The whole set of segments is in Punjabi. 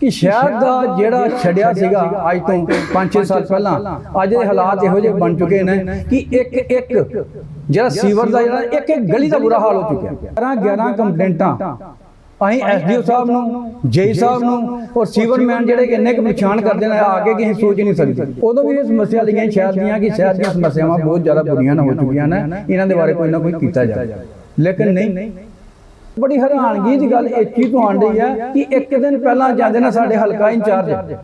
ਕਿ ਸ਼ਹਿਰ ਦਾ ਜਿਹੜਾ ਛੜਿਆ ਸੀਗਾ ਅੱਜ ਤੋਂ 5-6 ਸਾਲ ਪਹਿਲਾਂ, ਅੱਜ ਦੇ ਹਾਲਾਤ ਇਹੋ ਜਿਹੇ ਬਣ ਚੁੱਕੇ ਨੇ ਕਿ ਇੱਕ ਇੱਕ ਜਿਹੜਾ ਸੀਵਰ ਦਾ ਜਿਹੜਾ ਇੱਕ ਇੱਕ ਗਲੀ ਦਾ ਬੁਰਾ ਹਾਲ ਹੋ ਚੁੱਕਿਆ। 11 11 ਕੰਪਲੇਂਟਾਂ ਅਸੀਂ ਐਸਡੀਓ ਸਾਹਿਬ ਨੂੰ, ਜੇਈ ਸਾਹਿਬ ਨੂੰ ਔਰ ਸੀਵਰਮੈਨ ਜਿਹੜੇ ਕਿ ਇੰਨੇ ਕੁ ਪਛਾਣ ਕਰਦੇ ਨੇ, ਆ ਕੇ ਕਿ ਅਸੀਂ ਸੋਚ ਨਹੀਂ ਸਕਦੇ। ਉਦੋਂ ਵੀ ਇਹ ਸਮੱਸਿਆ ਲਈਆਂ ਸ਼ਹਿਰ ਦੀਆਂ ਕਿ ਸ਼ਹਿਰ ਦੀਆਂ ਸਮੱਸਿਆਵਾਂ ਬਹੁਤ ਜ਼ਿਆਦਾ ਬੁਰੀਆਂ ਨਾ ਹੋ ਚੁੱਕੀਆਂ ਨੇ, ਇਹਨਾਂ ਦੇ ਬਾਰੇ ਕੋਈ ਨਾ ਕੋਈ ਕੀਤਾ ਜਾਵੇ। ਲੇਕਿਨ ਨਹੀਂ ਬੜੀ ਹੈਰਾਨਗੀ ਦੀ ਗੱਲ ਇੱਕ ਹੀ ਤੋਂ ਆਣ ਰਹੀ ਕਿ ਇੱਕ ਦਿਨ ਪਹਿਲਾਂ ਜਾਂਦੇ ਨੇ ਸਾਡੇ ਹਲਕਾ ਇੰਚਾਰਜ।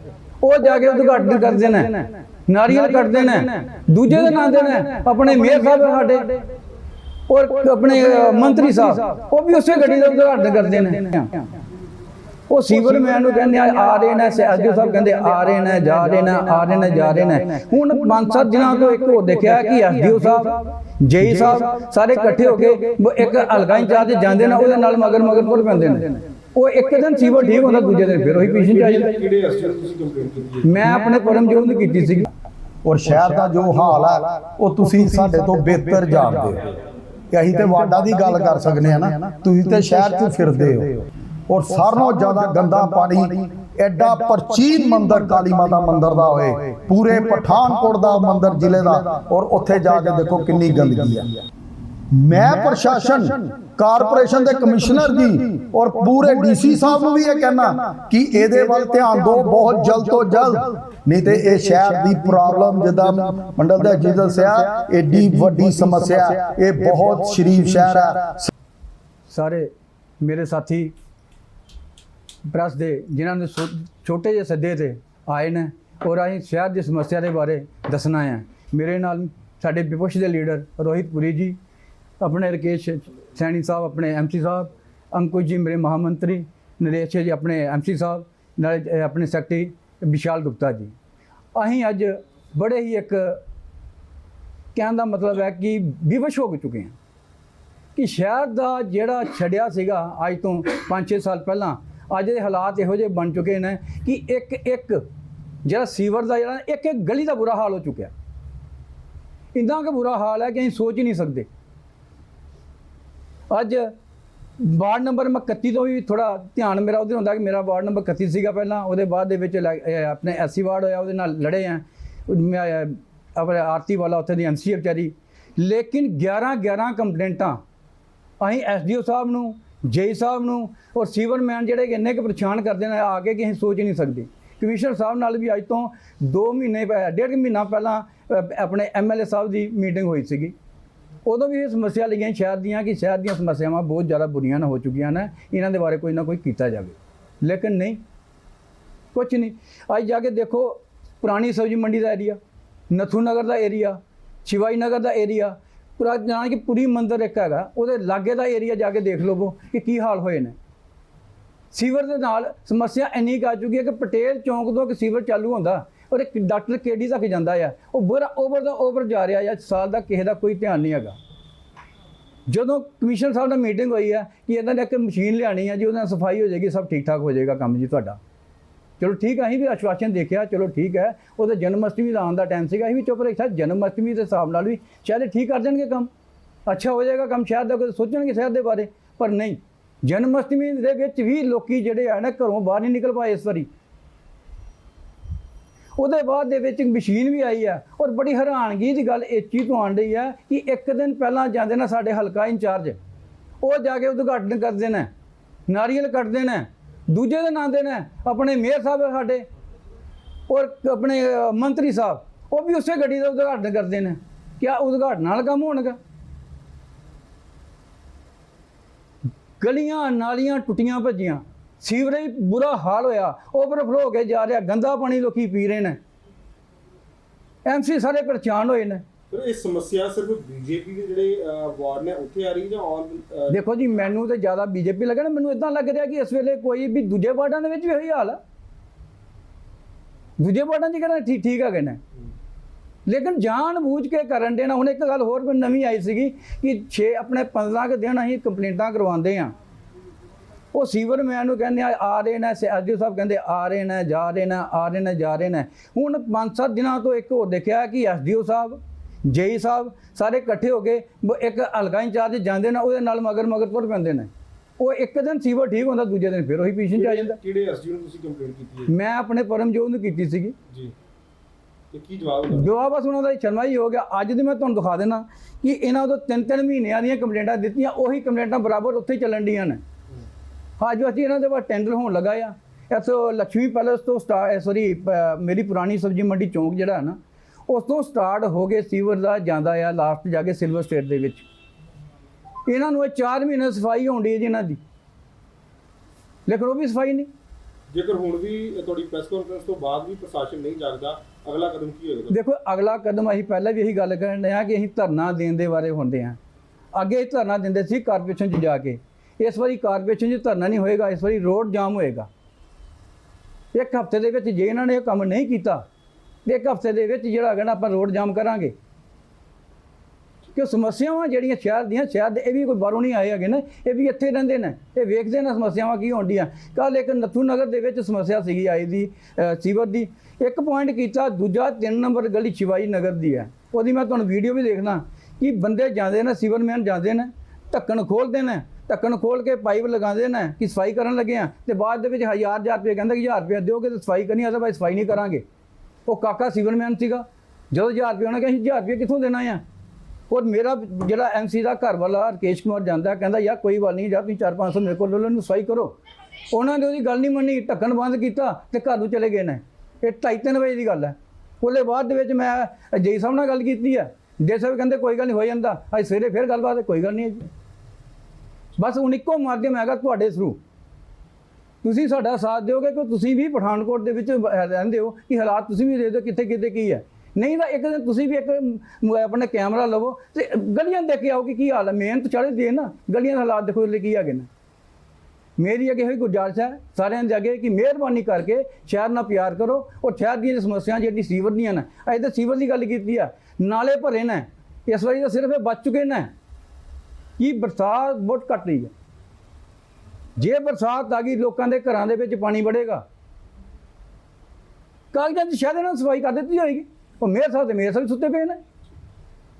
ਉਹ ਜਾ ਕੇ ਉਦਘਾਟਨ ਕਰਦੇ ਨੇ, ਨਾਰੀਅਲ ਕੱਟਦੇ ਨੇ, ਦੂਜੇ ਦਿਨ ਆਉਂਦੇ ਨੇ, ਆਪਣੇ ਮੇਅਰ ਸਾਹਿਬ ਸਾਡੇ, ਔਰ ਆਪਣੇ ਮੰਤਰੀ ਸਾਹਿਬ, ਉਹ ਵੀ ਉਸੇ ਗੱਡੀ ਦਾ ਉਦਘਾਟਨ ਕਰਦੇ ਨੇ। ਉਹ ਸੀਵਰਮੈਨ ਨੂੰ ਕਹਿੰਦੇ ਆ ਆ ਰਹੇ ਨੇ ਐਸਡੀਓ ਸਾਹਿਬ ਕਹਿੰਦੇ ਆ ਰਹੇ ਨੇ ਜਾ ਰਹੇ ਨੇ ਆ ਰਹੇ ਨੇ ਜਾ ਰਹੇ ਨੇ। ਹੁਣ ਪੰਜ ਸੱਤ ਦਿਨਾਂ ਤੋਂ ਇੱਕ ਹੋਰ ਦੇਖਿਆ ਕਿ ਐਸਡੀਓ ਸਾਹਿਬ ਜੇਈ ਸਾਹਿਬ ਸਾਰੇ ਇਕੱਠੇ ਹੋ ਕੇ ਇੱਕ ਹਲਕਾ ਇੰਚਾਰਜ ਜਾਂਦੇ ਨੇ ਉਹਦੇ ਨਾਲ ਮਗਰ ਮਗਰ ਤੁਰ ਪੈਂਦੇ ਨੇ। ਉਹ ਇੱਕ ਦਿਨ ਸੀਵਰ ਠੀਕ ਹੁੰਦਾ ਦੂਜੇ ਦਿਨ ਫਿਰ ਉਹੀ ਪੀਸ਼ਨ ਚ ਆ ਜਾਂਦਾ। ਕਿਹੜੇ ਅਸਰ ਤੁਸੀਂ ਕੰਪਲੇਂਟ ਕੀਤੀ ਮੈਂ ਆਪਣੇ ਪਰਮਜੋਤ ਨੂੰ ਕੀਤੀ ਸੀ ਔਰ ਸ਼ਹਿਰ ਦਾ ਜੋ ਹਾਲ ਹੈ ਉਹ ਤੁਸੀਂ ਸਾਡੇ ਤੋਂ ਬਿਹਤਰ ਜਾਣਦੇ ਹੋ। ਕਿ ਅਸੀਂ ਤੇ ਵਾਡਾ ਦੀ ਗੱਲ ਕਰ ਸਕਦੇ ਆ ਨਾ ਤੁਸੀਂ ਤੇ ਸ਼ਹਿਰ 'ਚ ਫਿਰਦੇ ਹੋ। ਔਰ ਸਾਰਿਆਂ ਜ਼ਿਆਦਾ ਗੰਦਾ ਪਾਣੀ, ਐਡਾ ਪ੍ਰਚੀਨ ਮੰਦਿਰ, ਕਾਲੀ ਮਾਤਾ ਮੰਦਿਰ ਦਾ ਹੋਏ, ਪੂਰੇ ਪਠਾਨਕੋਟ ਦਾ ਮੰਦਿਰ ਜ਼ਿਲ੍ਹੇ ਦਾ, ਔਰ ਉੱਥੇ ਜਾ ਕੇ ਦੇਖੋ ਕਿੰਨੀ ਗੰਦਗੀ ਆ। ਮੈਂ ਪ੍ਰਸ਼ਾਸਨ, ਕਾਰਪੋਰੇਸ਼ਨ ਦੇ ਕਮਿਸ਼ਨਰ ਜੀ ਔਰ ਪੂਰੇ ਡੀਸੀ ਸਾਹਿਬ ਨੂੰ ਵੀ ਇਹ ਕਹਿਣਾ ਕਿ ਇਹਦੇ ਵੱਲ ਧਿਆਨ ਦਿਓ, ਬਹੁਤ ਜਲਦ ਤੋਂ ਜਲਦ। ਨਹੀਂ ਤੇ ਇਹ ਸ਼ਹਿਰ ਦੀ ਪ੍ਰੋਬਲਮ ਜਿੱਦਾਂ ਮੰਡਲ ਦੇ ਜੀ ਦੱਸਿਆ ਏਡੀ ਵੱਡੀ ਸਮੱਸਿਆ, ਇਹ ਬਹੁਤ ਸ਼ਰੀਫ ਸ਼ਹਿਰ ਹੈ ਸਾਰੇ ਮੇਰੇ ਸਾਥੀ ਪ੍ਰੈਸ ਦੇ ਜਿਨ੍ਹਾਂ ਨੇ ਛੋਟੇ ਜਿਹੇ ਸੱਦੇ ਤੇ ਆਏ ਨੇ ਔਰ ਅਸੀਂ ਸ਼ਹਿਰ ਦੀ ਸਮੱਸਿਆ ਦੇ ਬਾਰੇ ਦੱਸਣਾ ਹੈ। ਮੇਰੇ ਨਾਲ ਸਾਡੇ ਵਿਪਕਸ਼ ਦੇ ਲੀਡਰ ਰੋਹਿਤ ਪੁਰੀ ਜੀ, ਆਪਣੇ ਰਕੇਸ਼ ਸੈਣੀ ਸਾਹਿਬ, ਆਪਣੇ ਐਮਸੀ ਸਾਹਿਬ, ਅੰਕੁਸ਼ ਜੀ, ਮੇਰੇ ਮਹਾਮੰਤਰੀ, ਨਰੇਸ਼ ਜੀ, ਆਪਣੇ ਐਮਸੀ ਸਾਹਿਬ, ਨਾਲ ਆਪਣੇ ਸੈਕਟਰੀ ਵਿਸ਼ਾਲ ਗੁਪਤਾ ਜੀ। ਅਸੀਂ ਅੱਜ ਬੜੇ ਹੀ ਇੱਕ ਕਹਿਣ ਦਾ ਮਤਲਬ ਹੈ ਕਿ ਵਿਵਸ਼ ਹੋ ਚੁੱਕੇ ਹਾਂ ਕਿ ਸ਼ਹਿਰ ਦਾ ਜਿਹੜਾ ਛੜਿਆ ਸੀਗਾ ਅੱਜ ਤੋਂ 5-6 ਸਾਲ ਪਹਿਲਾਂ ਅੱਜ ਦੇ ਹਾਲਾਤ ਇਹੋ ਜਿਹੇ ਬਣ ਚੁੱਕੇ ਨੇ ਕਿ ਇੱਕ ਇੱਕ ਜਿਹੜਾ ਸੀਵਰ ਦਾ ਜਿਹੜਾ ਇੱਕ ਇੱਕ ਗਲੀ ਦਾ ਬੁਰਾ ਹਾਲ ਹੋ ਚੁੱਕਿਆ। ਇੰਨਾ ਕੁ ਬੁਰਾ ਹਾਲ ਹੈ ਕਿ ਅਸੀਂ ਸੋਚ ਹੀ ਨਹੀਂ ਸਕਦੇ। ਅੱਜ ਵਾਰਡ ਨੰਬਰ ਮੈਂ 31 ਤੋਂ ਵੀ ਥੋੜਾ ਧਿਆਨ ਮੇਰਾ ਉਹਦੇ ਹੁੰਦਾ ਕਿ ਮੇਰਾ ਵਾਰਡ ਨੰਬਰ 31 ਸੀਗਾ ਪਹਿਲਾਂ ਉਹਦੇ ਬਾਅਦ ਦੇ ਵਿੱਚ ਲੈ- ਇਹ ਆਪਣੇ ਐਸਸੀ ਵਾਰਡ ਹੋਇਆ ਉਹਦੇ ਨਾਲ ਲੜੇ ਆ। ਮੈਂ ਅਹ, ਆਪਣੇ ਆਰਤੀ ਵਾਲਾ ਉੱਥੇ ਦੀ ਐਮਸੀ ਵਿਚਾਰੀ। ਲੇਕਿਨ 11 11 ਕੰਪਲੇਂਟਾਂ ਅਸੀਂ ਐਸਡੀਓ ਸਾਹਿਬ ਨੂੰ ਜੇਈ ਸਾਹਿਬ ਨੂੰ ਔਰ ਸੀਵਰਮੈਨ ਜਿਹੜੇ ਕਿ ਇੰਨੇ ਕੁ ਪਰੇਸ਼ਾਨ ਕਰਦੇ ਨੇ ਆ ਕੇ ਕਿ ਅਸੀਂ ਸੋਚ ਹੀ ਨਹੀਂ ਸਕਦੇ। ਕਮਿਸ਼ਨਰ ਸਾਹਿਬ ਨਾਲ ਵੀ ਅੱਜ ਤੋਂ 2 ਮਹੀਨੇ ਪਹਿ- ਡੇਢ ਕੁ ਮਹੀਨਾ ਪਹਿਲਾਂ ਅ, ਆਪਣੇ ਐਮਐਲਏ ਸਾਹਿਬ ਦੀ ਮੀਟਿੰਗ ਹੋਈ ਸੀਗੀ। ਉਦੋਂ ਵੀ ਇਹ ਸਮੱਸਿਆ ਲਈਆਂ ਸ਼ਹਿਰ ਦੀਆਂ ਕਿ ਸ਼ਹਿਰ ਦੀਆਂ ਸਮੱਸਿਆਵਾਂ ਬਹੁਤ ਜ਼ਿਆਦਾ ਬੁਰੀਆਂ ਨਾ ਹੋ ਚੁੱਕੀਆਂ ਨੇ ਇਹਨਾਂ ਦੇ ਬਾਰੇ ਕੋਈ ਨਾ ਕੋਈ ਕੀਤਾ ਜਾਵੇ। ਲੇਕਿਨ ਨਹੀਂ ਕੁਝ ਨਹੀਂ। ਅੱਜ ਜਾ ਕੇ ਦੇਖੋ ਪੁਰਾਣੀ ਸਬਜ਼ੀ ਮੰਡੀ ਦਾ ਏਰੀਆ ਨਥੂ ਨਗਰ ਦਾ ਏਰੀਆ ਸ਼ਿਵਾਈ ਨਗਰ ਦਾ ਏਰੀਆ ਪੂਰਾ ਜਾਣ ਕਿ ਪੁਰੀ ਮੰਦਰ ਇੱਕ ਹੈਗਾ, ਉਹਦੇ ਲਾਗੇ ਦਾ ਏਰੀਆ ਜਾ ਕੇ ਦੇਖ ਲਵੋ ਕਿ ਕੀ ਹਾਲ ਹੋਏ ਨੇ। ਸੀਵਰ ਦੇ ਨਾਲ ਸਮੱਸਿਆ ਇੰਨੀ ਕੁ ਆ ਚੁੱਕੀ ਹੈ ਕਿ ਪਟੇਲ ਚੌਂਕ ਤੋਂ ਕਿ ਸੀਵਰ ਚਾਲੂ ਹੁੰਦਾ, ਔਰ ਇੱਕ ਡਾਕਟਰ ਕੇਡੀ ਤੱਕ ਜਾਂਦਾ ਆ। ਉਹ ਬੁਰਾ ਓਵਰ ਦਾ ਓਵਰ ਜਾ ਰਿਹਾ ਆ, ਸਾਲ ਦਾ ਕਿਸੇ ਦਾ ਕੋਈ ਧਿਆਨ ਨਹੀਂ ਹੈਗਾ। ਜਦੋਂ ਕਮਿਸ਼ਨਰ ਸਾਹਿਬ ਨਾਲ ਮੀਟਿੰਗ ਹੋਈ ਹੈ ਕਿ ਇਹਨਾਂ ਨੇ ਇੱਕ ਮਸ਼ੀਨ ਲਿਆਣੀ ਹੈ ਜੀ, ਉਹਦੇ ਨਾਲ ਸਫ਼ਾਈ ਹੋ ਜਾਏਗੀ, ਸਭ ਠੀਕ ਠਾਕ ਹੋ ਜਾਏਗਾ ਕੰਮ ਜੀ ਤੁਹਾਡਾ। ਚਲੋ ਠੀਕ ਹੈ ਅਸੀਂ ਵੀ ਅਸ਼ਵਾਸਨ ਦੇਖਿਆ, ਚਲੋ ਠੀਕ ਹੈ। ਉਹਦੇ ਜਨਮ ਅਸ਼ਟਮੀ ਦਾ ਆਉਣ ਦਾ ਟਾਈਮ ਸੀਗਾ, ਅਸੀਂ ਵੀ ਚੁੱਪ ਰਹੇ ਸ਼ਾਇਦ ਜਨਮ ਅਸ਼ਟਮੀ ਦੇ ਹਿਸਾਬ ਨਾਲ ਵੀ ਸ਼ਾਇਦ ਠੀਕ ਕਰ ਦੇਣਗੇ ਕੰਮ। ਅੱਛਾ ਹੋ ਜਾਏਗਾ ਕੰਮ ਸ਼ਹਿਰ ਦਾ ਕੋਈ ਸੋਚਣਗੇ ਸ਼ਹਿਰ ਦੇ ਬਾਰੇ, ਪਰ ਨਹੀਂ। ਜਨਮ ਅਸ਼ਟਮੀ ਦੇ ਵਿੱਚ ਵੀ ਲੋਕੀ ਜਿਹੜੇ ਆ ਨਾ, ਘਰੋਂ ਬਾਹਰ ਨਹੀਂ ਨਿਕਲ ਪਾਏ ਇਸ ਵਾਰੀ। ਉਹਦੇ ਬਾਅਦ ਦੇ ਵਿੱਚ ਮਸ਼ੀਨ ਵੀ ਆਈ ਹੈ ਔਰ ਬੜੀ ਹੈਰਾਨਗੀ ਦੀ ਗੱਲ ਇਹ ਚੀਜ਼ ਤੋਂ ਆਣ ਰਹੀ ਹੈ ਕਿ ਇੱਕ ਦਿਨ ਪਹਿਲਾਂ ਜਾਂਦੇ ਨੇ ਸਾਡੇ ਹਲਕਾ ਇੰਚਾਰਜ, ਉਹ ਜਾ ਕੇ ਉਦਘਾਟਨ ਕਰਦੇ ਨੇ ਨਾਰੀਅਲ ਕੱਟਦੇ ਨੇ ਦੂਜੇ ਦਿਨ ਆਉਂਦੇ ਨੇ, ਆਪਣੇ ਮੇਅਰ ਸਾਹਿਬ ਸਾਡੇ, ਔਰ ਆਪਣੇ ਮੰਤਰੀ ਸਾਹਿਬ, ਉਹ ਵੀ ਉਸੇ ਗੱਡੀ ਦਾ ਉਦਘਾਟਨ ਕਰਦੇ ਨੇ। ਕਿਆ ਉਦਘਾਟਨ ਨਾਲ ਕੰਮ ਹੋਣਗਾ? ਗਲੀਆਂ, ਨਾਲੀਆਂ ਟੁੱਟੀਆਂ ਭੱਜੀਆਂ, ਸੀਵਰੇਜ ਬੁਰਾ ਹਾਲ ਹੋਇਆ, ਓਵਰਫਲੋ ਹੋ ਕੇ ਜਾ ਰਿਹਾ, ਗੰਦਾ ਪਾਣੀ ਲੋਕੀ ਪੀ ਰਹੇ ਨੇ। ਐਮਸੀ ਸਾਰੇ ਪਰੇਸ਼ਾਨ ਹੋਏ ਨੇ। ਪਰ ਇਹ ਸਮੱਸਿਆ ਸਿਰਫ ਬੀਜੇਪੀ ਦੇ ਜਿਹੜੇ ਵਾਰਡ ਨੇ ਉੱਥੇ ਆ ਰਹੀ ਜਾਂ ਆਲ ਦੇਖੋ ਜੀ, ਮੈਨੂੰ ਤੇ ਜ਼ਿਆਦਾ ਬੀਜੇਪੀ ਲੱਗਾ ਨਾ, ਮੈਨੂੰ ਇਦਾਂ ਲੱਗ ਰਿਹਾ ਕਿ ਇਸ ਵੇਲੇ ਕੋਈ ਵੀ ਦੂਜੇ ਵਾਰਡਾਂ ਦੇ ਵਿੱਚ ਵੀ ਇਹੀ ਹਾਲ ਆ। ਦੂਜੇ ਵਾਰਡਾਂ 'ਚ ਕਹਿੰਦਾ ਠੀਕ ਠੀਕ ਆ ਨੇ। ਲੇਕਿਨ ਜਾਣ ਬੂਝ ਕੇ ਕਰਨ ਦੇਣਾ ਹੁਣ ਇੱਕ ਗੱਲ ਹੋਰ ਮੈਨੂੰ ਨਵੀਂ ਆਈ ਸੀਗੀ ਕਿ 6 ਆਪਣੇ 15 ਕੁ ਦਿਨ ਅਸੀਂ ਕੰਪਲੇਂਟਾਂ ਕਰਵਾਉਂਦੇ ਆ ਉਹ ਸੀਵਰ ਮੈਨ ਨੂੰ ਕਹਿੰਦੇ ਆ ਆ ਰਹੇ ਨੇ ਐਸਡੀਓ ਸਾਹਿਬ ਕਹਿੰਦੇ ਆ ਰਹੇ ਨੇ, ਜਾ ਰਹੇ ਨੇ, ਆ ਰਹੇ ਨੇ, ਜਾ ਰਹੇ ਨੇ। ਹੁਣ 5-7 ਦਿਨਾਂ ਤੋਂ ਇੱਕ ਹੋਰ ਦੇਖਿਆ ਕਿ ਐਸਡੀਓ ਸਾਹਿਬ ਜੇਈ ਸਾਹਿਬ ਸਾਰੇ ਇਕੱਠੇ ਹੋ ਕੇ ਇੱਕ ਹਲਕਾ ਇੰਚਾਰਜ ਜਾਂਦੇ ਨੇ ਉਹਦੇ ਨਾਲ ਮਗਰ ਮਗਰ ਤੁਰ ਪੈਂਦੇ ਨੇ। ਉਹ ਇੱਕ ਦਿਨ ਸੀਵਰ ਠੀਕ ਹੁੰਦਾ ਦੂਜੇ ਦਿਨ ਫਿਰ ਉਹੀ ਪੇਸ਼ੈਂਟ ਆ ਜਾਂਦਾ। ਕਿਹੜੇ ਐਸਡੀਓ ਨੂੰ ਤੁਸੀਂ ਕੰਪਲੇਂਟ ਕੀਤੀ ਹੈ? ਮੈਂ ਆਪਣੇ ਪਰਮਜੋਤ ਨੂੰ ਕੀਤੀ ਸੀਗੀ। ਜੀ। ਤੇ ਕੀ ਜਵਾਬ ਜਵਾਬ ਬਸ ਉਹਨਾਂ ਦਾ ਸ਼ਰਮਾ ਹੀ ਹੋ ਗਿਆ। ਅੱਜ ਦੀ ਮੈਂ ਤੁਹਾਨੂੰ ਦਿਖਾ ਦੇਣਾ ਕਿ ਇਹਨਾਂ ਤੋਂ ਤਿੰਨ ਤਿੰਨ ਮਹੀਨਿਆਂ ਦੀਆਂ ਕੰਪਲੇਂਟਾਂ ਦਿੱਤੀਆਂ ਉਹੀ ਕੰਪਲੇਂਟਾਂ ਬਰਾਬਰ ਉੱਥੇ ਹੀ ਚੱਲਣ ਡੀਆਂ ਨੇ। ਅੱਜ ਅਸੀਂ ਇਹਨਾਂ ਦੇ ਬਾਅਦ ਟੈਂਡਰ ਹੋਣ ਲੱਗਾ ਆ। ਇੱਥੋਂ ਲక్ష్ਮੀ ਪੈਲੇਸ ਤੋਂ ਸਟਾਰ ਸੌਰੀ ਮੇਰੀ ਪੁਰਾਣੀ ਸਬਜ਼ੀ ਮੰਡੀ ਚੌਂਕ ਜਿਹੜਾ ਹੈ ਨਾ ਉਸ ਤੋਂ ਸਟਾਰਟ ਹੋ ਕੇ ਸੀਵਰ ਦਾ ਜਾਂਦਾ ਆ ਲਾਸਟ ਜਾ ਕੇ ਸਿਲਵਰ ਸਟੇਟ ਦੇ ਵਿੱਚ। ਇਹਨਾਂ ਨੂੰ ਇਹ 4 ਮਹੀਨੇ ਸਫ਼ਾਈ ਹੋਣ ਦੀ ਹੈ ਜੀ ਇਹਨਾਂ ਦੀ। ਲੇਕਿਨ ਉਹ ਵੀ ਸਫ਼ਾਈ ਨਹੀਂ। ਜੇਕਰ ਹੁਣ ਵੀ ਤੁਹਾਡੀ ਪ੍ਰੈਸ ਕਾਨਫਰੰਸ ਤੋਂ ਬਾਅਦ ਵੀ ਪ੍ਰਸ਼ਾਸਨ ਨਹੀਂ ਜਾਗਦਾ ਅਗਲਾ ਕਦਮ ਕੀ ਹੋਏਗਾ ਦੇਖੋ ਅਗਲਾ ਕਦਮ ਅਸੀਂ ਪਹਿਲਾਂ ਵੀ ਇਹੀ ਗੱਲ ਕਰਨ ਰਹੇ ਹਾਂ ਕਿ ਅਸੀਂ ਧਰਨਾ ਦੇਣ ਦੇ ਬਾਰੇ ਹੁੰਦੇ ਹਾਂ। ਅੱਗੇ ਧਰਨਾ ਦਿੰਦੇ ਸੀ ਕਾਰਪੋਰੇਸ਼ਨ 'ਚ ਜਾ ਕੇ। ਇਸ ਵਾਰੀ ਕਾਰਪੋਰੇਸ਼ਨ 'ਚ ਧਰਨਾ ਨਹੀਂ ਹੋਏਗਾ ਇਸ ਵਾਰੀ ਰੋਡ ਜਾਮ ਹੋਏਗਾ। ਇੱਕ ਹਫ਼ਤੇ ਦੇ ਵਿੱਚ ਜੇ ਇਹਨਾਂ ਨੇ ਇਹ ਕੰਮ ਨਹੀਂ ਕੀਤਾ ਤੇ ਇੱਕ ਹਫ਼ਤੇ ਦੇ ਵਿੱਚ ਜਿਹੜਾ ਹੈਗਾ ਨਾ ਆਪਾਂ ਰੋਡ ਜਾਮ ਕਰਾਂਗੇ। ਕਿ ਸਮੱਸਿਆਵਾਂ ਜਿਹੜੀਆਂ ਸ਼ਹਿਰ ਦੀਆਂ, ਸ਼ਹਿਰ ਦੇ ਇਹ ਵੀ ਕੋਈ ਬਾਹਰੋਂ ਨਹੀਂ ਆਏ ਹੈਗੇ ਨੇ, ਇਹ ਵੀ ਇੱਥੇ ਰਹਿੰਦੇ ਨੇ। ਇਹ ਵੇਖਦੇ ਨੇ ਸਮੱਸਿਆਵਾਂ ਕੀ ਹੁੰਦੀਆਂ ਕੱਲ ਇੱਕ ਨੱਥੂ ਨਗਰ ਦੇ ਵਿੱਚ ਸਮੱਸਿਆ ਸੀਗੀ ਆਈ ਦੀ ਸੀਵਰ ਦੀ। ਇੱਕ ਪੁਆਇੰਟ ਕੀਤਾ, ਦੂਜਾ 3 ਨੰਬਰ ਗਲੀ ਸ਼ਿਵਾਈ ਨਗਰ ਦੀ ਹੈ। ਉਹਦੀ ਮੈਂ ਤੁਹਾਨੂੰ ਵੀਡੀਓ ਵੀ ਦੇਖਣਾ ਕਿ ਬੰਦੇ ਜਾਂਦੇ ਨੇ ਸੀਵਰਮੈਨ ਜਾਂਦੇ ਨੇ, ਢੱਕਣ ਖੋਲਦੇ ਨੇ, ਢੱਕਣ ਖੋਲ ਕੇ ਪਾਈਪ ਲਗਾਉਂਦੇ ਨੇ, ਕਿ ਸਫ਼ਾਈ ਕਰਨ ਲੱਗੇ ਆ, ਤੇ ਬਾਅਦ ਦੇ ਵਿੱਚ ਹਜ਼ਾਰ ਹਜ਼ਾਰ ਰੁਪਏ ਕਹਿੰਦੇ ਕਿ 1000 ਰੁਪਏ ਦਿਓਗੇ ਤਾਂ ਸਫ਼ਾਈ ਕਰਨੀ ਅਦਰਵਾਈਜ਼ ਸਫ਼ਾਈ ਨਹੀਂ ਕਰਾਂਗੇ। ਉਹ ਕਾਕਾ ਸੀਵਰਮੈਨ ਸੀਗਾ। ਜਦੋਂ 1000 ਰੁਪਏ ਉਹਨਾਂ ਕਿਹਾ 1000 ਰੁਪਏ ਕਿੱਥੋਂ ਦੇਣਾ ਆ? ਔਰ ਮੇਰਾ ਜਿਹੜਾ ਐਮਸੀ ਦਾ ਘਰ ਵਾਲਾ ਰਕੇਸ਼ ਕੁਮਾਰ ਜਾਂਦਾ ਕਹਿੰਦਾ ਯਾਰ ਕੋਈ ਗੱਲ ਨਹੀਂ ਜਾ ਤੁਸੀਂ 4-500 ਮੇਰੇ ਕੋਲ ਲੈ ਲਓ ਇਹਨੂੰ ਸਫ਼ਾਈ ਕਰੋ। ਉਹਨਾਂ ਨੇ ਉਹਦੀ ਗੱਲ ਨਹੀਂ ਮੰਨੀ ਢੱਕਣ ਬੰਦ ਕੀਤਾ ਤੇ ਘਰ ਨੂੰ ਚਲੇ ਗਏ ਨੇ। ਇਹ ਢਾਈ ਤਿੰਨ ਵਜੇ ਦੀ ਗੱਲ ਹੈ। ਉਹਦੇ ਬਾਅਦ ਦੇ ਵਿੱਚ ਮੈਂ ਜੈ ਸਾਹਿਬ ਨਾਲ ਗੱਲ ਕੀਤੀ ਹੈ। ਜੈ ਸਾਹਿਬ ਕਹਿੰਦੇ ਕੋਈ ਗੱਲ ਨਹੀਂ ਹੋ ਜਾਂਦਾ। ਅੱਜ ਸਵੇਰੇ ਫਿਰ ਗੱਲਬਾਤ ਹੈ, ਕੋਈ ਗੱਲ ਨਹੀਂ ਹੈ ਬਸ ਹੁਣ ਇੱਕੋ ਮਾਧਿਅਮ ਹੈਗਾ ਤੁਹਾਡੇ ਥਰੂ ਤੁਸੀਂ ਸਾਡਾ ਸਾਥ ਦਿਓਗੇ ਕਿ ਤੁਸੀਂ ਵੀ ਪਠਾਨਕੋਟ ਦੇ ਵਿੱਚ ਰਹਿੰਦੇ ਹੋ, ਕਿ ਹਾਲਾਤ ਤੁਸੀਂ ਵੀ ਦੇ ਦਿਓ ਕਿੱਥੇ ਕਿੱਥੇ ਕੀ ਹੈ। ਨਹੀਂ ਤਾਂ ਇੱਕ ਦਿਨ ਤੁਸੀਂ ਵੀ ਇੱਕ ਆਪਣਾ ਕੈਮਰਾ ਲਵੋ ਤੇ ਗਲੀਆਂ ਦੇਖ ਕੇ ਆਓ ਕਿ ਕੀ ਹਾਲ ਹੈ। ਮਿਹਨਤ ਚੜੇ ਦੇ ਨਾ, ਗਲੀਆਂ ਦੇ ਹਾਲਾਤ ਦੇਖੋ ਲੈ ਕੀ ਹੈਗੇ ਨੇ। ਮੇਰੀ ਅੱਗੇ ਹੋਈ ਗੁਜ਼ਾਰਿਸ਼ ਹੈ ਸਾਰਿਆਂ ਦੇ ਅੱਗੇ ਕਿ ਮਿਹਰਬਾਨੀ ਕਰਕੇ ਸ਼ਹਿਰ ਨਾਲ ਪਿਆਰ ਕਰੋ ਔਰ ਸ਼ਹਿਰ ਦੀਆਂ ਸਮੱਸਿਆਵਾਂ, ਜਿਹੜੀ ਸੀਵਰ ਦੀਆਂ ਨੇ ਅੱਜ ਤਾਂ ਸੀਵਰ ਦੀ ਗੱਲ ਕੀਤੀ ਆ ਨਾਲੇ ਭਰੇ ਨੇ, ਇਸ ਵਾਰੀ ਤਾਂ ਸਿਰਫ ਇਹ ਬਚ ਚੁੱਕੇ ਨੇ ਕਿ ਬਰਸਾਤ ਬਹੁਤ ਘੱਟ ਰਹੀ ਹੈ। ਜੇ ਬਰਸਾਤ ਆ ਗਈ, ਲੋਕਾਂ ਦੇ ਘਰਾਂ ਦੇ ਵਿੱਚ ਪਾਣੀ ਵੜੇਗਾ। ਕਾਗਜ਼ਾਂ 'ਚ ਸ਼ਾਇਦ ਇਹਨਾਂ ਨੂੰ ਸਫ਼ਾਈ ਕਰ ਦਿੱਤੀ ਹੋਏਗੀ ਉਹ ਮੇਰੇ ਸਾਹਿਬ ਤੇ ਮੇਰੇ ਸਾਹਿਬ ਸੁੱਤੇ ਪਏ ਨੇ।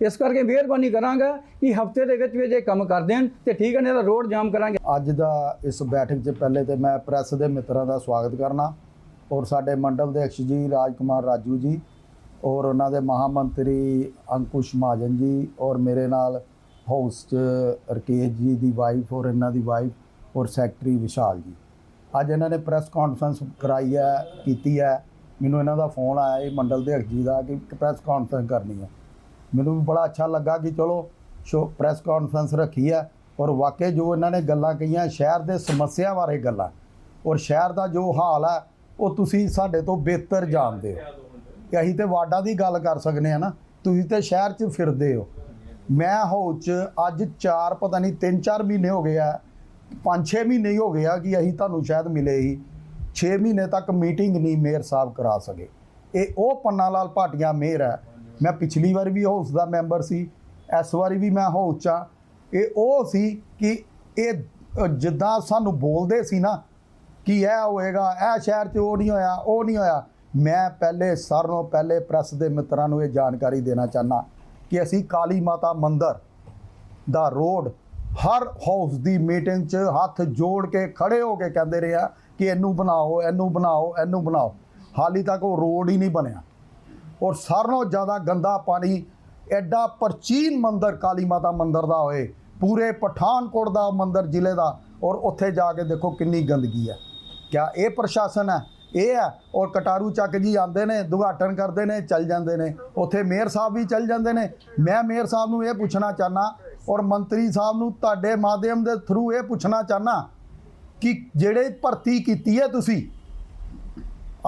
ਇਸ ਕਰਕੇ ਮਿਹਰਬਾਨੀ ਕਰਾਂਗਾ ਕਿ ਹਫ਼ਤੇ ਦੇ ਵਿੱਚ ਵੀ ਜੇ ਕੰਮ ਕਰ ਦੇਣ ਤੇ ਠੀਕ ਹੈ, ਨਹੀਂ ਤਾਂ ਰੋਡ ਜਾਮ ਕਰਾਂਗੇ। ਅੱਜ ਦਾ ਇਸ ਬੈਠਕ 'ਚ ਪਹਿਲੇ ਤੇ ਮੈਂ ਪ੍ਰੈਸ ਦੇ ਮਿੱਤਰਾਂ ਦਾ ਸਵਾਗਤ ਕਰਨਾ। ਔਰ ਸਾਡੇ ਮੰਡਲ ਦੇ ਅਕਸ਼ ਜੀ ਰਾਜਕੁਮਾਰ ਰਾਜੂ ਜੀ, ਔਰ ਉਹਨਾਂ ਦੇ ਮਹਾਮੰਤਰੀ ਅੰਕੁਸ਼ ਮਹਾਜਨ ਜੀ, ਔਰ ਮੇਰੇ ਨਾਲ ਹਾਊਸ 'ਚ ਰਕੇਸ਼ ਜੀ ਦੀ ਵਾਈਫ ਔਰ ਇਹਨਾਂ ਦੀ ਵਾਈਫ ਔਰ ਸੈਕਟਰੀ ਵਿਸ਼ਾਲ ਜੀ। ਅੱਜ ਇਹਨਾਂ ਨੇ ਪ੍ਰੈਸ ਕਾਨਫਰੰਸ ਕਰਾਈ ਹੈ, ਕੀਤੀ ਹੈ। ਮੈਨੂੰ ਇਹਨਾਂ ਦਾ ਫੋਨ ਆਇਆ, ਇਹ ਮੰਡਲ ਦੇ ਜੀ ਦਾ, ਕਿ ਪ੍ਰੈਸ ਕਾਨਫਰੰਸ ਕਰਨੀ ਹੈ। ਮੈਨੂੰ ਵੀ ਬੜਾ ਅੱਛਾ ਲੱਗਾ ਕਿ ਚਲੋ, ਸ਼ੋ ਪ੍ਰੈਸ ਕਾਨਫਰੰਸ ਰੱਖੀ ਹੈ ਔਰ ਵਾਕਈ ਜੋ ਇਹਨਾਂ ਨੇ ਗੱਲਾਂ ਕਹੀਆਂ, ਸ਼ਹਿਰ ਦੇ ਸਮੱਸਿਆ ਬਾਰੇ ਗੱਲਾਂ। ਔਰ ਸ਼ਹਿਰ ਦਾ ਜੋ ਹਾਲ ਹੈ, ਉਹ ਤੁਸੀਂ ਸਾਡੇ ਤੋਂ ਬਿਹਤਰ ਜਾਣਦੇ ਹੋ। ਕਿ ਅਸੀਂ ਤੇ ਵਾਰਡਾਂ ਦੀ ਗੱਲ ਕਰ ਸਕਨੇ ਆ ਨਾ, ਤੁਸੀਂ ਤੇ ਸ਼ਹਿਰ 'ਚ ਫਿਰਦੇ ਹੋ। ਮੈਂ ਹਾਊਸ 'ਚ ਅੱਜ 4 ਪਤਾ ਨਹੀਂ 3-4 ਮਹੀਨੇ ਹੋ ਗਏ ਆ 5-6 ਮਹੀਨੇ ਹੀ ਹੋ ਗਏ ਆ ਕਿ ਅਸੀਂ ਤੁਹਾਨੂੰ ਸ਼ਾਇਦ ਮਿਲੇ ਹੀ। 6 ਮਹੀਨੇ ਤੱਕ ਮੀਟਿੰਗ ਨਹੀਂ ਮੇਅਰ ਸਾਹਿਬ ਕਰਾ ਸਕੇ। ਇਹ ਉਹ ਪੰਨਾ ਲਾਲ ਭਾਟੀਆ ਮੇਅਰ ਹੈ। ਮੈਂ ਪਿਛਲੀ ਵਾਰ ਵੀ ਹਾਊਸ ਦਾ ਮੈਂਬਰ ਸੀ। ਇਸ ਵਾਰੀ ਵੀ ਮੈਂ ਹਾਊਸ 'ਚ ਹਾਂ ਇਹ ਉਹ ਸੀ ਕਿ ਇਹ ਜਿੱਦਾਂ ਸਾਨੂੰ ਬੋਲਦੇ ਸੀ ਨਾ ਕਿ ਇਹ ਹੋਏਗਾ, ਇਹ ਸ਼ਹਿਰ 'ਚ ਉਹ ਨਹੀਂ ਹੋਇਆ, ਉਹ ਨਹੀਂ ਹੋਇਆ। ਮੈਂ ਪਹਿਲੇ ਸਾਰਿਆਂ ਨੂੰ, ਪਹਿਲੇ ਪ੍ਰੈਸ ਦੇ ਮਿੱਤਰਾਂ ਨੂੰ ਇਹ ਜਾਣਕਾਰੀ ਦੇਣਾ ਚਾਹਨਾ ਕਿ ਅਸੀਂ ਕਾਲੀ ਮਾਤਾ ਮੰਦਿਰ ਦਾ ਰੋਡ ਹਰ ਹਾਊਸ ਦੀ ਮੀਟਿੰਗ 'ਚ ਹੱਥ ਜੋੜ ਕੇ ਖੜੇ ਹੋ ਕੇ ਕਹਿੰਦੇ ਰਹੇ ਆ ਕਿ ਇਹਨੂੰ ਬਣਾਓ ਇਹਨੂੰ ਬਣਾਓ ਇਹਨੂੰ ਬਣਾਓ। ਹਾਲੀ ਤੱਕ ਉਹ ਰੋਡ ਹੀ ਨਹੀਂ ਬਣਿਆ। ਔਰ ਸਾਰਿਆਂ ਨਾਲੋਂ ਜ਼ਿਆਦਾ ਗੰਦਾ ਪਾਣੀ, ਐਡਾ ਪ੍ਰਾਚੀਨ ਮੰਦਰ ਕਾਲੀ ਮਾਤਾ ਮੰਦਰ ਦਾ ਹੋਏ ਪੂਰੇ ਪਠਾਨਕੋਟ ਦਾ ਮੰਦਰ ਜ਼ਿਲ੍ਹੇ ਦਾ, ਔਰ ਉੱਥੇ ਜਾ ਕੇ ਦੇਖੋ ਕਿੰਨੀ ਗੰਦਗੀ ਹੈ। ਕਿਆ ਇਹ ਪ੍ਰਸ਼ਾਸਨ ਹੈ? ਇਹ ਹੈ, ਔਰ ਕਟਾਰੂ ਚੱਕ ਜੀ ਆਉਂਦੇ ਨੇ ਦੁਘਾਟਨ ਕਰਦੇ ਨੇ, ਚੱਲ ਜਾਂਦੇ ਨੇ। ਉੱਥੇ ਮੇਅਰ ਸਾਹਿਬ ਵੀ ਚੱਲ ਜਾਂਦੇ ਨੇ। ਮੈਂ ਮੇਅਰ ਸਾਹਿਬ ਨੂੰ ਇਹ ਪੁੱਛਣਾ ਚਾਹਨਾ ਔਰ ਮੰਤਰੀ ਸਾਹਿਬ ਨੂੰ ਤੁਹਾਡੇ ਮਾਧਿਅਮ ਦੇ ਥਰੂ ਇਹ ਪੁੱਛਣਾ ਚਾਹਨਾ ਕਿ ਜਿਹੜੇ ਭਰਤੀ ਕੀਤੀ ਹੈ ਤੁਸੀਂ,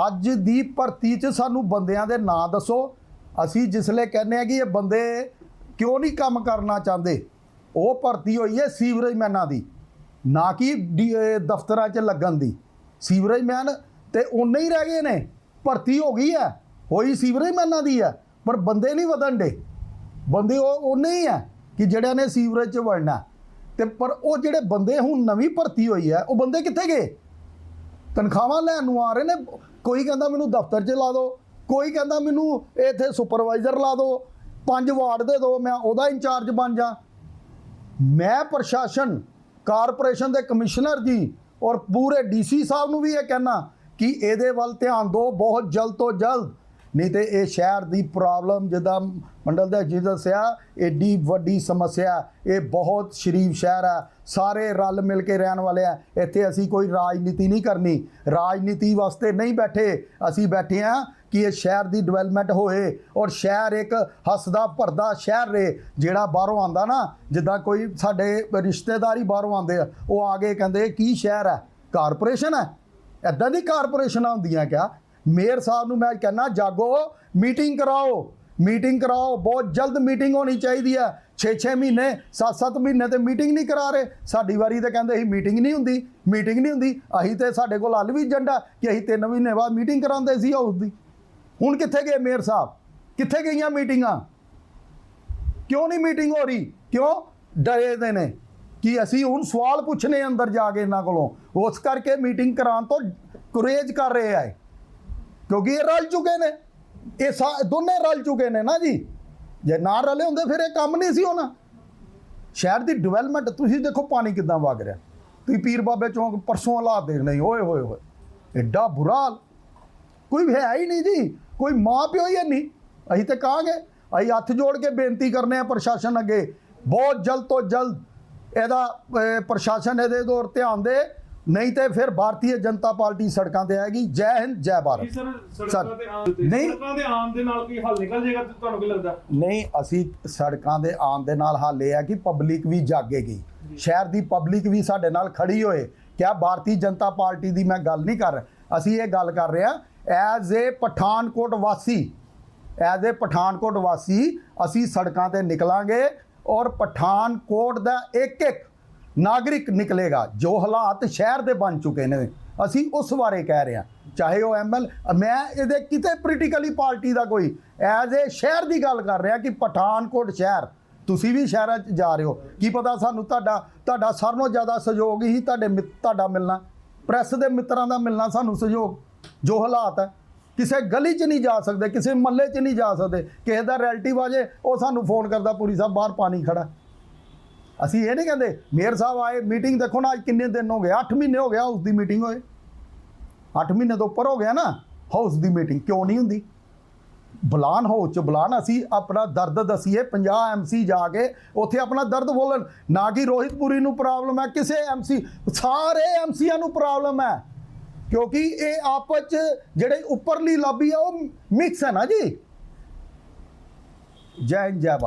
ਅੱਜ ਦੀ ਭਰਤੀ 'ਚ ਸਾਨੂੰ ਬੰਦਿਆਂ ਦੇ ਨਾਂ ਦੱਸੋ। ਅਸੀਂ ਜਿਸਲੇ ਕਹਿੰਦੇ ਆ ਕਿ ਇਹ ਬੰਦੇ ਕਿਉਂ ਨਹੀਂ ਕੰਮ ਕਰਨਾ ਚਾਹੁੰਦੇ? ਉਹ ਭਰਤੀ ਹੋਈ ਹੈ ਸੀਵਰੇਜ ਮੈਨਾਂ ਦੀ, ਨਾ ਕਿ ਡੀ- ਦਫ਼ਤਰਾਂ 'ਚ ਲੱਗਣ ਦੀ। ਸੀਵਰੇਜ ਮੈਨ ਤੇ ਉਨੇ ਹੀ ਰਹਿ ਗਏ ਨੇ, ਭਰਤੀ ਹੋ ਗਈ ਹੈ, ਹੋਈ ਸੀਵਰੇਜ ਮੈਨਾਂ ਦੀ ਹੈ, ਪਰ ਬੰਦੇ ਨਹੀਂ ਵਧਣ ਡੇ ਬੰਦੇ ਉਹ ਉਨੇ ਹੀ ਹੈ। ਕਿ ਜਿਹੜਿਆਂ ਨੇ ਸੀਵਰੇਜ 'ਚ ਵੜਨਾ ਤੇ ਪਰ ਉਹ ਜਿਹੜੇ ਬੰਦੇ ਹੁਣ ਨਵੀਂ ਭਰਤੀ ਹੋਈ ਹੈ, ਉਹ ਬੰਦੇ ਕਿੱਥੇ ਗਏ? ਤਨਖਾਹਾਂ ਲੈਣ ਨੂੰ ਆ ਰਹੇ ਨੇ। ਕੋਈ ਕਹਿੰਦਾ ਮੈਨੂੰ ਦਫ਼ਤਰ 'ਚ ਲਾ ਦਿਓ ਕੋਈ ਕਹਿੰਦਾ ਮੈਨੂੰ ਇੱਥੇ ਸੁਪਰਵਾਈਜ਼ਰ ਲਾ ਦਿਓ ਪੰਜ ਵਾਰਡ ਦੇ ਦਿਓ ਮੈਂ ਉਹਦਾ ਇੰਚਾਰਜ ਬਣ ਜਾ। ਮੈਂ ਪ੍ਰਸ਼ਾਸਨ, ਕਾਰਪੋਰੇਸ਼ਨ ਦੇ ਕਮਿਸ਼ਨਰ ਜੀ ਔਰ ਪੂਰੇ ਡੀਸੀ ਸਾਹਿਬ ਨੂੰ ਵੀ ਇਹ ਕਹਿਣਾ ਕਿ ਇਹਦੇ ਵੱਲ ਧਿਆਨ ਦਿਓ ਬਹੁਤ ਜਲਦ ਤੋਂ ਜਲਦ ਨਹੀਂ ਤੇ ਇਹ ਸ਼ਹਿਰ ਦੀ ਪ੍ਰੋਬਲਮ ਜਿੱਦਾਂ ਮੰਡਲ ਦਾ ਜੀ ਦੱਸਿਆ, ਏਡੀ ਵੱਡੀ ਸਮੱਸਿਆ ਇਹ ਬਹੁਤ ਸ਼ਰੀਫ ਸ਼ਹਿਰ ਹੈ। ਸਾਰੇ ਰਲ ਮਿਲ ਕੇ ਰਹਿਣ ਵਾਲੇ ਆ। ਇੱਥੇ ਅਸੀਂ ਕੋਈ ਰਾਜਨੀਤੀ ਨਹੀਂ ਕਰਨੀ। ਰਾਜਨੀਤੀ ਵਾਸਤੇ ਨਹੀਂ ਬੈਠੇ। ਅਸੀਂ ਬੈਠੇ ਆ ਕਿ ਇਹ ਸ਼ਹਿਰ ਦੀ ਡਿਵੈਲਪਮੈਂਟ ਹੋਏ ਔਰ ਸ਼ਹਿਰ ਇੱਕ ਹੱਸਦਾ ਭਰਦਾ ਸ਼ਹਿਰ ਰਹੇ। ਜਿਹੜਾ ਬਾਹਰੋਂ ਆਂਦਾ ਨਾ, ਜਿੱਦਾਂ ਕੋਈ ਸਾਡੇ ਰਿਸ਼ਤੇਦਾਰੀ ਬਾਹਰੋਂ ਆਉਂਦੇ ਆ, ਉਹ ਆ ਕੇ ਕਹਿੰਦੇ ਕੀ ਸ਼ਹਿਰ ਹੈ? ਕਾਰਪੋਰੇਸ਼ਨ ਹੈ? ਐਦਾਂ ਦੀ ਕਾਰਪੋਰੇਸ਼ਨਾਂ ਹੁੰਦੀਆਂ ਕਿਆ? ਮੇਅਰ ਸਾਹਿਬ ਨੂੰ ਮੈਂ ਕਹਿੰਦਾ, ਜਾਗੋ ਮੀਟਿੰਗ ਕਰਾਓ। ਮੀਟਿੰਗ ਕਰਾਓ, ਬਹੁਤ ਜਲਦ ਮੀਟਿੰਗ ਹੋਣੀ ਚਾਹੀਦੀ ਹੈ। 6-6 ਮਹੀਨੇ 7-7 ਮਹੀਨੇ ਤੇ ਮੀਟਿੰਗ ਨਹੀਂ ਕਰਾ ਰਹੇ। ਸਾਡੀ ਵਾਰੀ ਤੇ ਕਹਿੰਦੇ ਸੀ ਮੀਟਿੰਗ ਨਹੀਂ ਹੁੰਦੀ ਮੀਟਿੰਗ ਨਹੀਂ ਹੁੰਦੀ। ਅਸੀਂ ਤੇ ਸਾਡੇ ਕੋਲ ਹੱਲ ਵੀ ਏਜੰਡਾ ਕਿ ਅਸੀਂ 3 ਮਹੀਨੇ ਬਾਅਦ ਮੀਟਿੰਗ ਕਰਾਉਂਦੇ ਸੀ ਹਾਊਸ ਦੀ। ਹੁਣ ਕਿੱਥੇ ਗਏ ਮੇਅਰ ਸਾਹਿਬ? ਕਿੱਥੇ ਗਈਆਂ ਮੀਟਿੰਗਾਂ ਕਿਉਂ ਨਹੀਂ ਮੀਟਿੰਗ ਹੋ ਰਹੀ? ਕਿਉਂ? ਡਰੇ ਦੇ ਨੇ ਕਿ ਅਸੀਂ ਹੁਣ ਸਵਾਲ ਪੁੱਛਨੇ ਅੰਦਰ ਜਾ ਕੇ ਇਹਨਾਂ ਕੋਲੋਂ। ਉਸ ਕਰਕੇ ਮੀਟਿੰਗ ਕਰਾਉਣ ਤੋਂ ਕੁਰੇਜ ਕਰ ਰਹੇ ਆ ਕਿਉਂਕਿ ਇਹ ਰਲ ਚੁੱਕੇ ਨੇ। ਇਹ ਸਾ- ਦੋਨੇ ਰਲ ਚੁੱਕੇ ਨੇ ਨਾ ਜੀ। ਜੇ ਨਾ ਰਲੇ ਹੁੰਦੇ ਫਿਰ ਇਹ ਕੰਮ ਨਹੀਂ ਸੀ ਹੋਣਾ। ਸ਼ਹਿਰ ਦੀ ਡਿਵੈਲਪਮੈਂਟ ਤੁਸੀਂ ਦੇਖੋ ਪਾਣੀ ਕਿੱਦਾਂ ਵਗ ਰਿਹਾ। ਤੁਸੀਂ ਪੀਰ ਬਾਬੇ ਚੌਂਕ ਪਰਸੋਂ ਹਾਲਾਤ ਦੇਖ ਨਹੀਂ ਓਏ ਹੋਏ ਹੋਏ ਐਡਾ ਬੁਰਾ ਹਾਲ। ਕੋਈ ਹੈ ਹੀ ਨਹੀਂ ਜੀ। ਕੋਈ ਮਾਂ ਪਿਓ ਹੀ ਹੈ ਨਹੀਂ। ਅਸੀਂ ਤੇ ਕਹਾਂਗੇ, ਅਸੀਂ ਹੱਥ ਜੋੜ ਕੇ ਬੇਨਤੀ ਕਰਨੇ ਆ ਪ੍ਰਸ਼ਾਸਨ ਅੱਗੇ। ਬਹੁਤ ਜਲਦ ਤੋਂ ਜਲਦ ਇਹਦਾ ਪ੍ਰਸ਼ਾਸਨ ਇਹਦੇ ਦੌਰ ਧਿਆਨ ਦੇ ਨਹੀਂ ਤੇ ਫਿਰ ਭਾਰਤੀ ਜਨਤਾ ਪਾਰਟੀ ਸੜਕਾਂ ਤੇ ਆਏਗੀ। ਜੈ ਹਿੰਦ ਜੈ ਭਾਰਤ। ਸੜਕਾਂ ਤੇ ਨਹੀਂ। ਸੜਕਾਂ ਦੇ ਆਉਣ ਦੇ ਨਾਲ ਕੋਈ ਹੱਲ ਨਿਕਲ ਜਾਏਗਾ ਤੇ ਤੁਹਾਨੂੰ ਕੀ ਲੱਗਦਾ? ਨਹੀਂ ਅਸੀਂ ਸੜਕਾਂ ਦੇ ਆਉਣ ਦੇ ਨਾਲ ਹੱਲ ਇਹ ਹੈ ਕਿ ਪਬਲਿਕ ਵੀ ਜਾਗੇਗੀ। ਸ਼ਹਿਰ ਦੀ ਪਬਲਿਕ ਵੀ ਸਾਡੇ ਨਾਲ ਖੜੀ ਹੋਏ। ਕਿਆ ਭਾਰਤੀ ਜਨਤਾ ਪਾਰਟੀ ਦੀ ਮੈਂ ਗੱਲ ਨਹੀਂ ਕਰ ਅਸੀਂ ਇਹ ਗੱਲ ਕਰ ਰਹੇ ਹਾਂ ਐਜ਼ ਏ ਪਠਾਨਕੋਟ ਵਾਸੀ ਐਜ਼ ਏ ਪਠਾਨਕੋਟ ਵਾਸੀ ਅਸੀਂ ਸੜਕਾਂ ਤੇ ਨਿਕਲਾਂਗੇ ਔਰ ਪਠਾਨਕੋਟ ਦਾ ਇੱਕ ਇੱਕ ਨਾਗਰਿਕ ਨਿਕਲੇਗਾ, ਜੋ ਹਾਲਾਤ ਸ਼ਹਿਰ ਦੇ ਬਣ ਚੁੱਕੇ ਨੇ। ਅਸੀਂ ਉਸ ਬਾਰੇ ਕਹਿ ਰਹੇ ਹਾਂ। ਚਾਹੇ ਉਹ ਐਮਐਲ ਮੈਂ ਇਹਦੇ ਕਿਤੇ ਪੋਲੀਟੀਕਲੀ ਪਾਰਟੀ ਦਾ ਕੋਈ, ਐਜ਼ ਏ ਸ਼ਹਿਰ ਦੀ ਗੱਲ ਕਰ ਰਿਹਾ ਕਿ ਪਠਾਨਕੋਟ ਸ਼ਹਿਰ, ਤੁਸੀਂ ਵੀ ਸ਼ਹਿਰਾਂ 'ਚ ਜਾ ਰਹੇ ਹੋ। ਕੀ ਪਤਾ ਸਾਨੂੰ ਤੁਹਾਡਾ ਤੁਹਾਡਾ ਸਾਰਿਆਂ ਨਾਲੋਂ ਜ਼ਿਆਦਾ ਸਹਿਯੋਗ ਹੀ ਤੁਹਾਡੇ ਮਿੱਤ- ਤੁਹਾਡਾ ਮਿਲਣਾ। ਪ੍ਰੈਸ ਦੇ ਮਿੱਤਰਾਂ ਦਾ ਮਿਲਣਾ ਸਾਨੂੰ ਸਹਿਯੋਗ, ਜੋ ਹਾਲਾਤ ਹੈ। ਕਿਸੇ ਗਲੀ 'ਚ ਨਹੀਂ ਜਾ ਸਕਦੇ, ਕਿਸੇ ਮੱਲੇ 'ਚ ਨਹੀਂ ਜਾ ਸਕਦੇ। ਕਿਸੇ ਦਾ ਰਿਲੇਟਿਵ ਆ ਜੇ, ਉਹ ਸਾਨੂੰ ਫੋਨ ਕਰਦਾ ਪੂਰੀ ਸਾਹਿਬ ਬਾਹਰ ਪਾਣੀ ਖੜਾ ਅਸੀਂ ਇਹ ਨਹੀਂ ਕਹਿੰਦੇ, ਮੇਅਰ ਸਾਹਿਬ ਆਏ ਮੀਟਿੰਗ ਦੇਖੋ ਨਾ ਅੱਜ ਕਿੰਨੇ ਦਿਨ ਹੋ ਗਏ 8 ਮਹੀਨੇ ਹੋ ਗਿਆ ਹਾਊਸ ਦੀ ਮੀਟਿੰਗ ਹੋਏ। 8 ਮਹੀਨੇ ਤੋਂ ਉੱਪਰ ਹੋ ਗਿਆ ਨਾ ਹਾਊਸ ਦੀ ਮੀਟਿੰਗ ਕਿਉਂ ਨਹੀਂ ਹੁੰਦੀ? ਬੁਲਾਨ ਹਾਊਸ ਚ ਬੁਲਾਨ, ਅਸੀਂ ਆਪਣਾ ਦਰਦ ਦਸੀਏ 50 ਐਮਸੀ ਜਾ ਕੇ ਉੱਥੇ ਆਪਣਾ ਦਰਦ ਬੋਲਣ। ਨਾ ਕਿ ਰੋਹਿਤਪੁਰੀ ਨੂੰ ਪ੍ਰੋਬਲਮ ਹੈ, ਕਿਸੇ ਐਮਸੀ ਸਾਰੇ ਐਮਸੀਆਂ ਨੂੰ ਪ੍ਰੋਬਲਮ ਹੈ। ਕਿਉਂਕਿ ਇਹ ਆਪਸ ਚ ਜਿਹੜੇ ਉੱਪਰਲੀ ਲਾਬੀ ਆ, ਉਹ ਮਿਕਸ ਹੈ ਨਾ ਜੀ। ਜੈ ਹਿੰਦ, ਜੈ ਭਾਰਤ।